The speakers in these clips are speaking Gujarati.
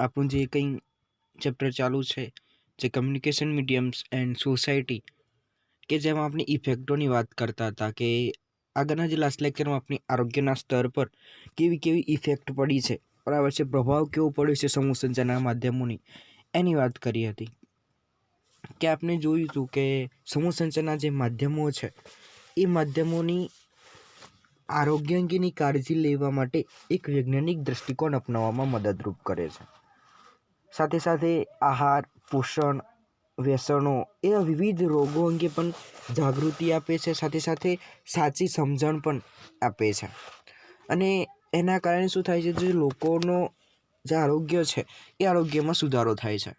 આપણું જે કંઈ ચેપ્ટર ચાલુ છે, જે કમ્યુનિકેશન મીડિયમ્સ એન્ડ સોસાયટી કે જેમાં આપણે ઇફેક્ટોની વાત કરતા હતા કે આગળના જે લાસ્ટ લેક્ચરમાં આપણી આરોગ્યના સ્તર પર કેવી કેવી ઇફેક્ટ પડી છે, બરાબર છે, પ્રભાવ કેવો પડ્યો છે સમૂહ સંચારના માધ્યમોની, એની વાત કરી હતી. કે આપણે જોયું હતું કે સમૂહ સંચારના જે માધ્યમો છે, એ માધ્યમોની આરોગ્ય અંગેની કાળજી લેવા માટે એક વૈજ્ઞાનિક દૃષ્ટિકોણ અપનાવવામાં મદદરૂપ કરે છે. સાથે સાથે આહાર, પોષણ, વ્યસનો એવા વિવિધ રોગો અંગે પણ જાગૃતિ આપે છે. સાથે સાથે સાચી સમજણ પણ આપે છે. અને એના કારણે શું થાય છે? જે લોકોનો જે આરોગ્ય છે, એ આરોગ્યમાં સુધારો થાય છે.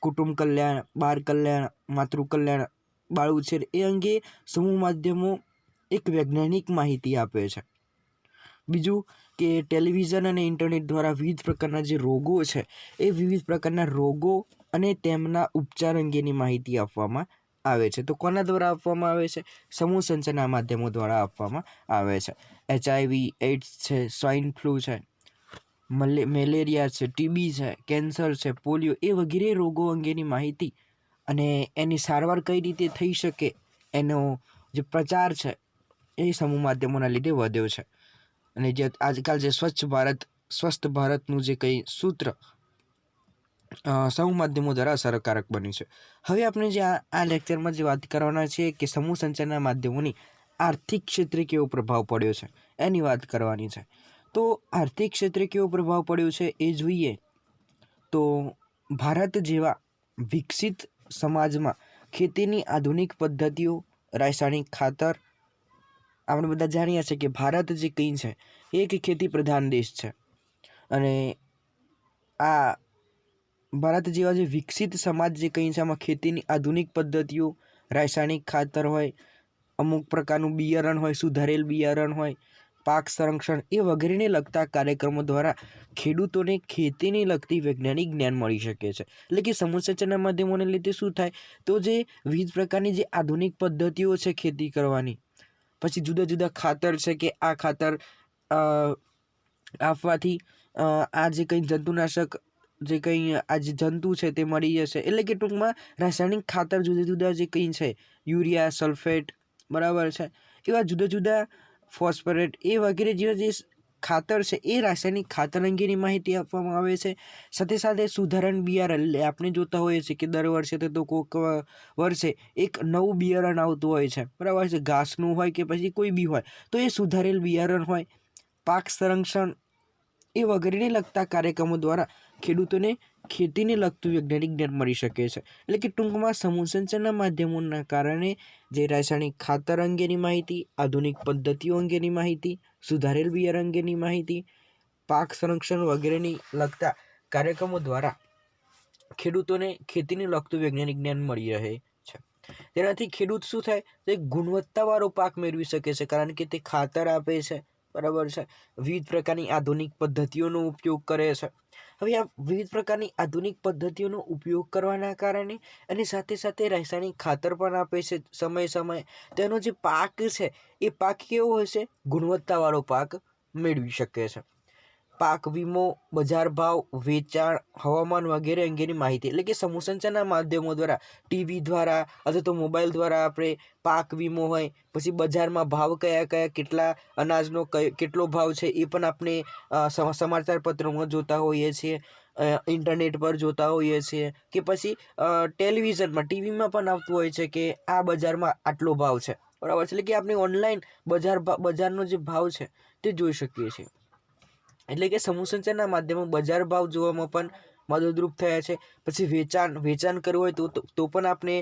કુટુંબ કલ્યાણ, બાળ કલ્યાણ, માતૃ કલ્યાણ, બાળ ઉછેર એ અંગે સમૂહ માધ્યમો એક વૈજ્ઞાનિક માહિતી આપે છે. બીજું કે ટેલિવિઝન અને ઇન્ટરનેટ દ્વારા વિવિધ પ્રકારના જે રોગો છે, એ વિવિધ પ્રકારના રોગો અને તેમના ઉપચાર અંગેની માહિતી આપવામાં આવે છે. તો કોના દ્વારા આપવામાં આવે છે? સમૂહ સંચારના માધ્યમો દ્વારા આપવામાં આવે છે. એચઆઈવી, એઇડ્સ છે, સ્વાઇન ફ્લૂ છે, મલે, મેલેરિયા છે ટીબી છે, કેન્સર છે, પોલિયો એ વગેરે રોગો અંગેની માહિતી અને એની સારવાર કઈ રીતે થઈ શકે એનો જે પ્રચાર છે, એ સમૂહ માધ્યમોના લીધે વધ્યો છે. અને જે આજકાલ જે સ્વચ્છ ભારત, સ્વસ્થ ભારતનું જે કંઈ સૂત્ર સમૂહ માધ્યમો દ્વારા અસરકારક બન્યું છે. હવે આપણે જે આ આ લેક્ચરમાં જે વાત કરવાના છીએ કે સમૂહ સંચારના માધ્યમોની આર્થિક ક્ષેત્રે કેવો પ્રભાવ પડ્યો છે, એની વાત કરવાની છે. તો આર્થિક ક્ષેત્રે કેવો પ્રભાવ પડ્યો છે એ જોઈએ તો ભારત જેવા વિકસિત સમાજમાં ખેતીની આધુનિક પદ્ધતિઓ, રાસાયણિક ખાતર આપણે બધા જાણીએ છીએ કે ભારત જે કંઈ છે, એ એક ખેતી પ્રધાન દેશ છે. અને આ ભારત જેવા જે વિકસિત સમાજ જે કંઈ છે, આમાં ખેતીની આધુનિક પદ્ધતિઓ, રાસાયણિક ખાતર હોય, અમુક પ્રકારનું બિયારણ હોય, સુધારેલ બિયારણ હોય, પાક સંરક્ષણ એ વગેરેને લગતા કાર્યક્રમો દ્વારા ખેડૂતોને ખેતીને લગતી વૈજ્ઞાનિક જ્ઞાન મળી શકે છે. એટલે કે સમુસંચારના માધ્યમોને લીધે શું થાય? તો જે વિવિધ પ્રકારની જે આધુનિક પદ્ધતિઓ છે ખેતી કરવાની પછી જુદા જુદા ખાતર છે કે આ ખાતર આપવાથી આ જે કંઈ જંતુનાશક, જે કંઈ આ જે જંતુ છે તે મરી જશે. એટલે કે ટૂંકમાં રાસાયણિક ખાતર જુદા જુદા જે કંઈ છે, યુરિયા, સલ્ફેટ, બરાબર છે. એવા જુદા જુદા ફોસ્ફરેટ એ વગેરે જેવા જે ખાતર છે એ રાસાયણિક ખાતર અંગેની માહિતી આપવામાં આવે છે. સાથે સાથે સુધારણ બિયારણ આપણે જોતા હોઈએ છીએ કે દર વર્ષે તો કોઈક વર્ષે એક નવું બિયારણ આવતું હોય છે. બરાબર છે? ઘાસનું હોય કે પછી કોઈ બી હોય, તો એ સુધારેલ બિયારણ હોય. પાક સંરક્ષણ એ વગેરેને લગતા કાર્યક્રમો દ્વારા ખેડૂતોને ખેતીને લગતું વૈજ્ઞાનિક જ્ઞાન મળી શકે છે. એટલે કે ટૂંકમાં સમૂહ માધ્યમોના કારણે જે રાસાયણિક ખાતર અંગેની માહિતી, આધુનિક પદ્ધતિઓ અંગેની માહિતી, સુધારેલ બિયારણ અંગેની માહિતી, પાક સંરક્ષણ વગેરેની લગતા કાર્યક્રમો દ્વારા ખેડૂતોને ખેતીને લગતું વૈજ્ઞાનિક જ્ઞાન મળી રહે છે. તેનાથી ખેડૂત શું થાય? તે ગુણવત્તાવાળો પાક મેળવી શકે છે, કારણ કે તે ખાતર આપે છે. બરાબર છે? વિવિધ પ્રકારની આધુનિક પદ્ધતિઓનો ઉપયોગ કરે છે. હવે આ વિવિધ પ્રકારની આધુનિક પદ્ધતિઓનો ઉપયોગ કરવાના કારણે અને સાથે સાથે રાસાયણિક ખાતર પણ આપે છે સમય સમય. તેનો જે પાક છે, એ પાક કેવો હશે? ગુણવત્તાવાળો પાક મેળવી શકે છે. પાક વીમો બજાર ભાવ, વેચાણ, હવામાન વગેરે અંગેની માહિતી. એટલે કે સમૂહ સંચારના માધ્યમો દ્વારા, ટીવી દ્વારા અથવા તો મોબાઈલ દ્વારા આપણે પાક વીમો હોય, પછી બજારમાં ભાવ કયા કયા, કેટલા અનાજનો કેટલો ભાવ છે, એ પણ આપણે સમાચાર પત્રોમાં જોતા હોઈએ છીએ ઇન્ટરનેટ પર જોતા હોઈએ છીએ, કે પછી ટેલિવિઝનમાં, ટીવીમાં પણ આવતું હોય છે કે આ બજારમાં આટલો ભાવ છે. બરાબર એટલે કે આપણે ઓનલાઈન બજાર બજારનો જે ભાવ છે, તે જોઈ શકીએ છીએ. એટલે કે સમૂહ સંચારના માધ્યમો બજાર ભાવ જોવામાં પણ મદદરૂપ થયા છે. પછી વેચાણ વેચાણ કરવું હોય તો તો પણ આપણે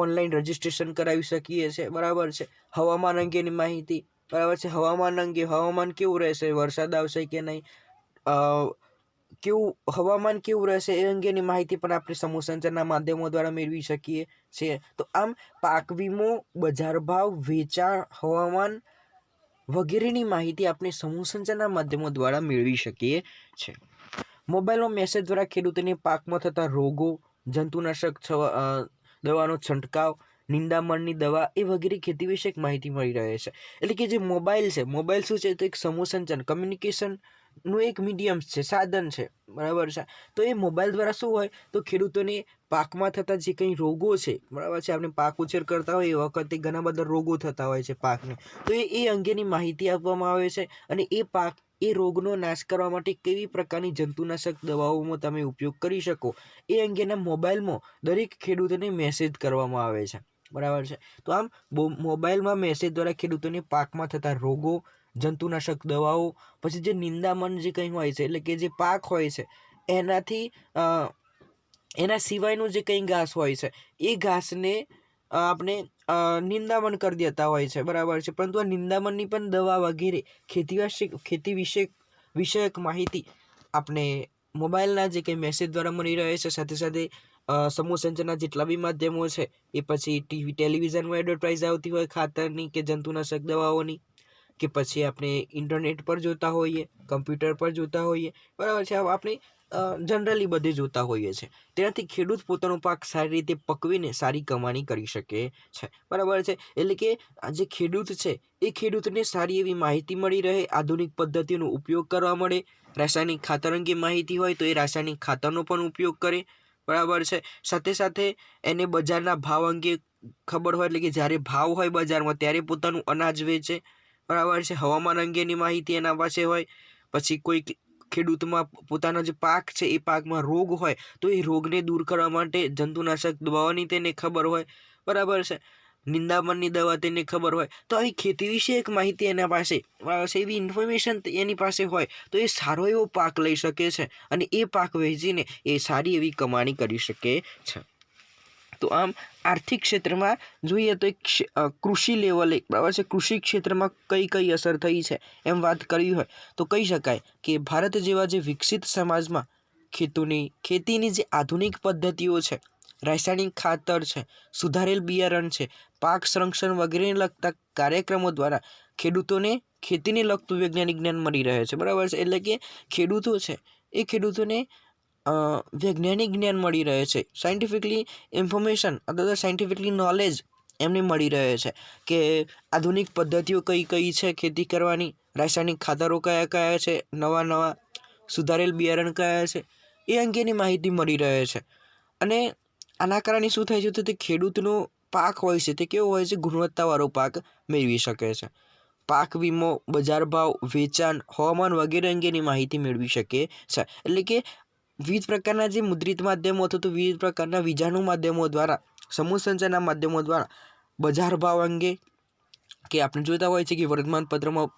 ઓનલાઈન રજિસ્ટ્રેશન કરાવી શકીએ છીએ બરાબર છે? હવામાન અંગેની માહિતી. બરાબર છે? હવામાન અંગે, હવામાન કેવું રહેશે? વરસાદ આવશે કે નહીં? કેવું, હવામાન કેવું રહેશે એ અંગેની માહિતી પણ આપણે સમૂહ સંચારના માધ્યમો દ્વારા મેળવી શકીએ છીએ. તો આમ પાક વીમો, બજાર ભાવ, વેચાણ, હવામાન વગેરેની માહિતી આપણે સમૂહ સંચારના માધ્યમો દ્વારા મેળવી શકીએ છીએ મોબાઈલનો મેસેજ દ્વારા ખેડૂતોને પાકમાં થતા રોગો, જંતુનાશક દવાનો છંટકાવ, નિંદામણની દવા એ વગેરે ખેતી વિશેક માહિતી મળી રહે છે. એટલે કે જે મોબાઈલ છે, મોબાઈલ શું છે? તો એક સમૂહ સંચાર કમ્યુનિકેશનનું એક મીડિયમ છે, સાધન છે. બરાબર છે? તો એ મોબાઈલ દ્વારા શું હોય? તો ખેડૂતોને પાકમાં થતા જે કંઈ રોગો છે, બરાબર છે, આપણે પાક ઉછેર કરતા હોય એ વખતે ઘણા બધા રોગો થતા હોય છે પાકને. તો એ એ અંગેની માહિતી આપવામાં આવે છે અને એ પાક, એ રોગનો નાશ કરવા માટે કેવી પ્રકારની જંતુનાશક દવાઓમાં તમે ઉપયોગ કરી શકો, એ અંગેના મોબાઈલમાં દરેક ખેડૂતોને મેસેજ કરવામાં આવે છે, બરાબર છે. તો આમ મોબાઈલમાં મેસેજ દ્વારા ખેડૂતોને પાકમાં થતા રોગો, જંતુનાશક દવાઓ, પછી જે નિંદામણ જે કંઈ હોય છે, એટલે કે જે પાક હોય છે, એનાથી એના સિવાયનું જે કંઈ ઘાસ હોય છે, એ ઘાસને આપણે નિંદામણ કરી દેતા હોય છે, બરાબર છે? પરંતુ આ નિંદામણની પણ દવા વગેરે, ખેતી ખેતી વિશે, વિષયક માહિતી આપણે મોબાઈલના જે કંઈ મેસેજ દ્વારા મળી રહે છે, સાથે સાથે સમૂહ સંચારના જેટલા બી માધ્યમો છે, એ પછી ટીવી, ટેલિવિઝનમાં એડવર્ટાઇઝ આવતી હોય ખાતરની કે જંતુનાશક દવાઓની, કે પછી આપણે ઇન્ટરનેટ પર જોતા હોઈએ કમ્પ્યુટર પર જોતા હોઈએ, બરાબર છે? આપણે જનરલી બધે જોતા હોઈએ છીએ તેનાથી ખેડૂત પોતાનો પાક સારી રીતે પકવીને સારી કમાણી કરી શકે છે. બરાબર છે? એટલે કે આ જે ખેડૂત છે, એ ખેડૂતને સારી એવી માહિતી મળી રહે, આધુનિક પદ્ધતિનો ઉપયોગ કરવા મળે, રાસાયણિક ખાતર અંગે માહિતી હોય તો એ રાસાયણિક ખાતરનો પણ ઉપયોગ કરે. બરાબર છે? સાથે સાથે એને બજારના ભાવ અંગે ખબર હોય એટલે કે જ્યારે ભાવ હોય બજારમાં ત્યારે પોતાનું અનાજ વેચે. બરાબર છે? હવામાન અંગેની માહિતી એના પાસે હોય. પછી કોઈ ખેડૂતમાં પોતાનો જે પાક છે એ પાકમાં રોગ હોય, તો એ રોગને દૂર કરવા માટે જંતુનાશક દવાઓની તેને ખબર હોય. બરાબર છે? નિંદામણની દવા તેને ખબર હોય. તો આવી ખેતી વિશે એક માહિતી એના પાસે એવી ઇન્ફોર્મેશન એની પાસે હોય, તો એ સારો એવો પાક લઈ શકે છે અને એ પાક વેચીને એ સારી એવી કમાણી કરી શકે છે. તો આમ આર્થિક ક્ષેત્રમાં જોઈએ તો એક કૃષિ લેવલે બરાબર છે? કૃષિ ક્ષેત્રમાં કઈ કઈ અસર થઈ છે એમ વાત કરવી હોય તો કહી શકાય કે ભારત જેવા જે વિકસિત સમાજમાં ખેતુની, ખેતીની જે આધુનિક પદ્ધતિઓ છે, રાસાયણિક ખાતર છે, સુધારેલ બિયારણ છે, પાક સંરક્ષણ વગેરેને લગતા કાર્યક્રમો દ્વારા ખેડૂતોને ખેતીને લગતું વૈજ્ઞાનિક જ્ઞાન મળી રહે છે. બરાબર છે? એટલે કે ખેડૂતો છે, એ ખેડૂતોને વૈજ્ઞાનિક જ્ઞાન મળી રહે છે. સાયન્ટિફિકલી ઇન્ફોર્મેશન અથવા તો સાયન્ટિફિકલી નોલેજ એમને મળી રહે છે કે આધુનિક પદ્ધતિઓ કઈ કઈ છે ખેતી કરવાની, રાસાયણિક ખાતરો કયા કયા છે, નવા નવા સુધારેલ બિયારણ કયા છે, એ અંગેની માહિતી મળી રહે છે. અને આના કારણે શું થાય છે તો તે ખેડૂતનો પાક હોય છે, તે કેવો હોય છે, ગુણવત્તાવાળો પાક મેળવી શકે છે. પાક વીમો, બજાર ભાવ, વેચાણ, હવામાન વગેરે અંગેની માહિતી મેળવી શકે છે. એટલે કે વિવિધ પ્રકારના જે મુદ્રિત માધ્યમો અથવા તો વિવિધ પ્રકારના વિજાણુ માધ્યમો દ્વારા, સમૂહ સંચારના માધ્યમો દ્વારા બજાર ભાવ અંગે કે આપણે જોતા હોય છે કે વર્તમાનપત્રમાં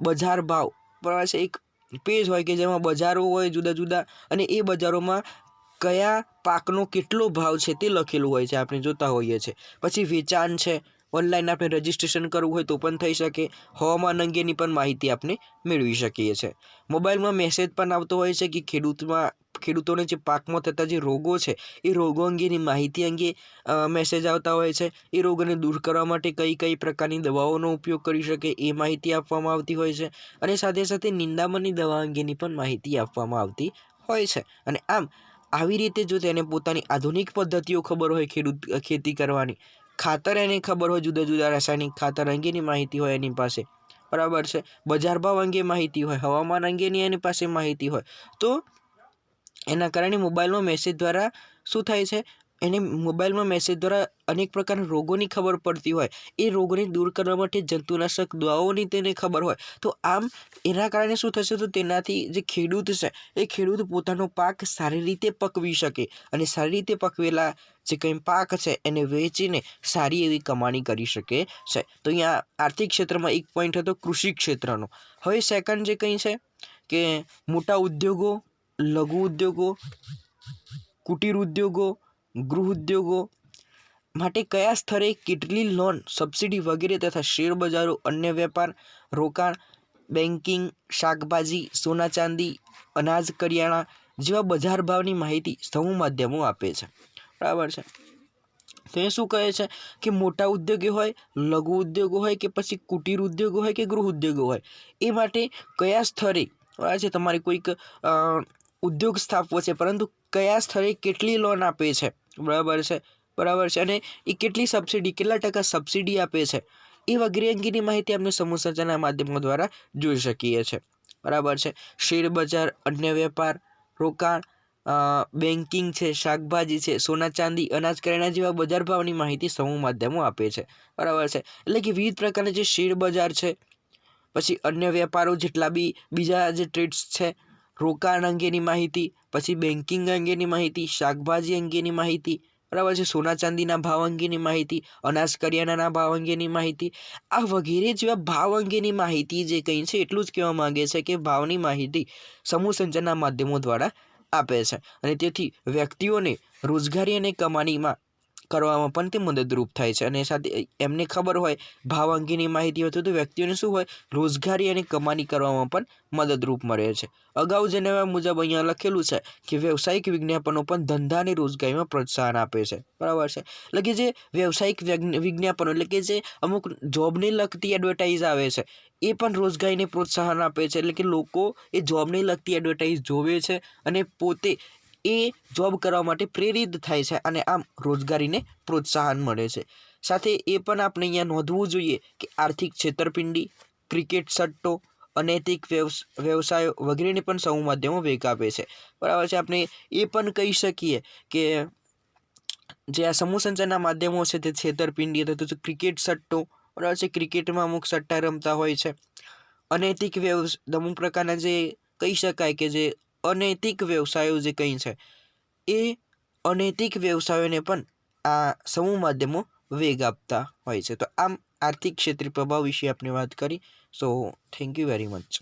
બજાર ભાવ પાસે એક પેજ હોય કે જેમાં બજારો હોય જુદા જુદા અને એ બજારોમાં કયા પાકનો કેટલો ભાવ છે તે લખેલું હોય છે, આપણે જોતા હોઈએ છીએ પછી વેચાણ છે ઓનલાઈન આપણે રજિસ્ટ્રેશન કરવું હોય તો પણ થઈ શકે. હવામાન અંગેની પણ માહિતી આપણે મેળવી શકીએ છીએ મોબાઈલમાં મેસેજ પણ આવતો હોય છે કે ખેડૂતમાં, ખેડૂતોને જે પાકમાં થતા જે રોગો છે, એ રોગો અંગેની માહિતી અંગે મેસેજ આવતા હોય છે. એ રોગોને દૂર કરવા માટે કઈ કઈ પ્રકારની દવાઓનો ઉપયોગ કરી શકે એ માહિતી આપવામાં આવતી હોય છે. અને સાથે સાથે નિંદામણની દવા અંગેની પણ માહિતી આપવામાં આવતી હોય છે. અને આમ, આવી રીતે જો તેને પોતાની આધુનિક પદ્ધતિઓ ખબર હોય ખેડૂત, ખેતી કરવાની ખાતર એની ખબર હોય, જુદા જુદા રાસાયણિક ખાતર અંગેની માહિતી હોય એની પાસે. બરાબર છે? બજાર ભાવ અંગે માહિતી હોય, હવામાન અંગેની એની પાસે માહિતી હોય. તો એના કારણે મોબાઈલમાં મેસેજ દ્વારા શું થાય છે? એને મોબાઈલમાં મેસેજ દ્વારા અનેક પ્રકારના રોગોની ખબર પડતી હોય. એ રોગોને દૂર કરવા માટે જંતુનાશક દવાઓની તેને ખબર હોય. તો આમ એના કારણે શું થશે? તો તેનાથી જે ખેડૂત છે, એ ખેડૂત પોતાનો પાક સારી રીતે પકવી શકે. અને સારી રીતે પકવેલા જે કંઈ પાક છે એને વેચીને સારી એવી કમાણી કરી શકે છે. તો અહીંયા આર્થિક ક્ષેત્રમાં એક પોઈન્ટ હતો કૃષિ ક્ષેત્રનો. હવે સેકન્ડ જે કંઈ છે કે મોટા ઉદ્યોગો, લઘુ ઉદ્યોગો, કુટીર ઉદ્યોગો, ગૃહ ઉદ્યોગો માટે કયા સ્તરે કેટલી લોન સબસિડી વગેરે તથા શેર બજારો, અન્ય વેપાર, રોકાણ બેન્કિંગ શાકભાજી, સોના ચાંદી, અનાજ, કરિયાણા જેવા બજાર ભાવની માહિતી સમૂહ માધ્યમો આપે છે. બરાબર છે. તો એ શું કહે છે કે મોટા ઉદ્યોગો હોય, લઘુ ઉદ્યોગો હોય કે પછી કુટીર ઉદ્યોગો હોય કે ગૃહ ઉદ્યોગો હોય, એ માટે કયા સ્તરે બરાબર છે, તમારે કોઈક ઉદ્યોગ સ્થાપવો છે, પરંતુ કયા સ્તરે કેટલી લોન આપે છે, બરાબર છે બરાબર છે, અને એ કેટલી સબસિડી કેટલા ટકા સબસિડી આપે છે, એ વગેરે અંગેની માહિતી આપણે સમૂહ સંચારના માધ્યમો દ્વારા જોઈ શકીએ છીએ બરાબર છે. શેર બજાર, અન્ય વેપાર, રોકાણ બેન્કિંગ છે, શાકભાજી છે, સોના ચાંદી, અનાજ કરિયાણા જેવા બજાર ભાવની માહિતી સમૂહ માધ્યમો આપે છે. બરાબર છે. એટલે કે વિવિધ પ્રકારના જે શેર બજાર છે, પછી અન્ય વેપારો જેટલા બી, બીજા જે ટ્રેડ્સ છે, રોકાણ અંગેની માહિતી, પછી બેન્કિંગ અંગેની માહિતી, શાકભાજી અંગેની માહિતી, બરાબર છે, સોના ચાંદીના ભાવ અંગેની માહિતી, અનાજ કરિયાણાના ભાવ અંગેની માહિતી, આ વગેરે જેવા ભાવ અંગેની માહિતી જે કંઈ છે, એટલું જ કહેવા માંગે છે કે ભાવની માહિતી સમૂહ સંચારના માધ્યમો દ્વારા આપે છે. અને તેથી વ્યક્તિઓને રોજગારી અને કમાણીમાં કરવામાં પણ તે મદદરૂપ થાય છે. અને સાથે એમને ખબર હોય ભાવ અંગેની માહિતી હોય તો વ્યક્તિઓને શું હોય, રોજગારી અને કમાણી કરવામાં પણ મદદરૂપ મળે છે. અગાઉ જણાવ્યા મુજબ અહીંયા લખેલું છે કે વ્યવસાયિક વિજ્ઞાપનો પણ ધંધા રોજગારીમાં પ્રોત્સાહન આપે છે. બરાબર છે? એટલે કે જે વ્યવસાયિક વિજ્ઞાપનો એટલે કે જે અમુક જોબને લગતી એડવર્ટાઇઝ આવે છે, એ પણ રોજગારીને પ્રોત્સાહન આપે છે. એટલે કે લોકો એ જોબને લગતી એડવર્ટાઇઝ જોવે છે અને પોતે એ જોબ કરવા માટે પ્રેરિત થાય છે અને આમ રોજગારીને પ્રોત્સાહન મળે છે. સાથે એ પણ આપણે અહીંયા નોંધવું જોઈએ કે આર્થિક છેતરપિંડી, ક્રિકેટ સટ્ટો, અનૈતિક વ્યવસ, વ્યવસાયો વગેરેને પણ સમૂહ માધ્યમો વેગ આપે છે. બરાબર છે, આપણે એ પણ કહી શકીએ કે જે આ સમૂહ સંચારના માધ્યમો છે તે છેતરપિંડી અથવા તો ક્રિકેટ સટ્ટો, બરાબર છે, ક્રિકેટમાં અમુક સટ્ટા રમતા હોય છે. અનૈતિક વ્યવસ, અમુક પ્રકારના જે કહી શકાય કે જે અનૈતિક વ્યવસાયો જે કંઈ છે, એ અનૈતિક વ્યવસાયોને પણ આ સમૂહ માધ્યમો વેગ આપતા હોય છે. તો આમ આર્થિક ક્ષેત્રે પ્રભાવ વિશે આપણે વાત કરી. So thank you very much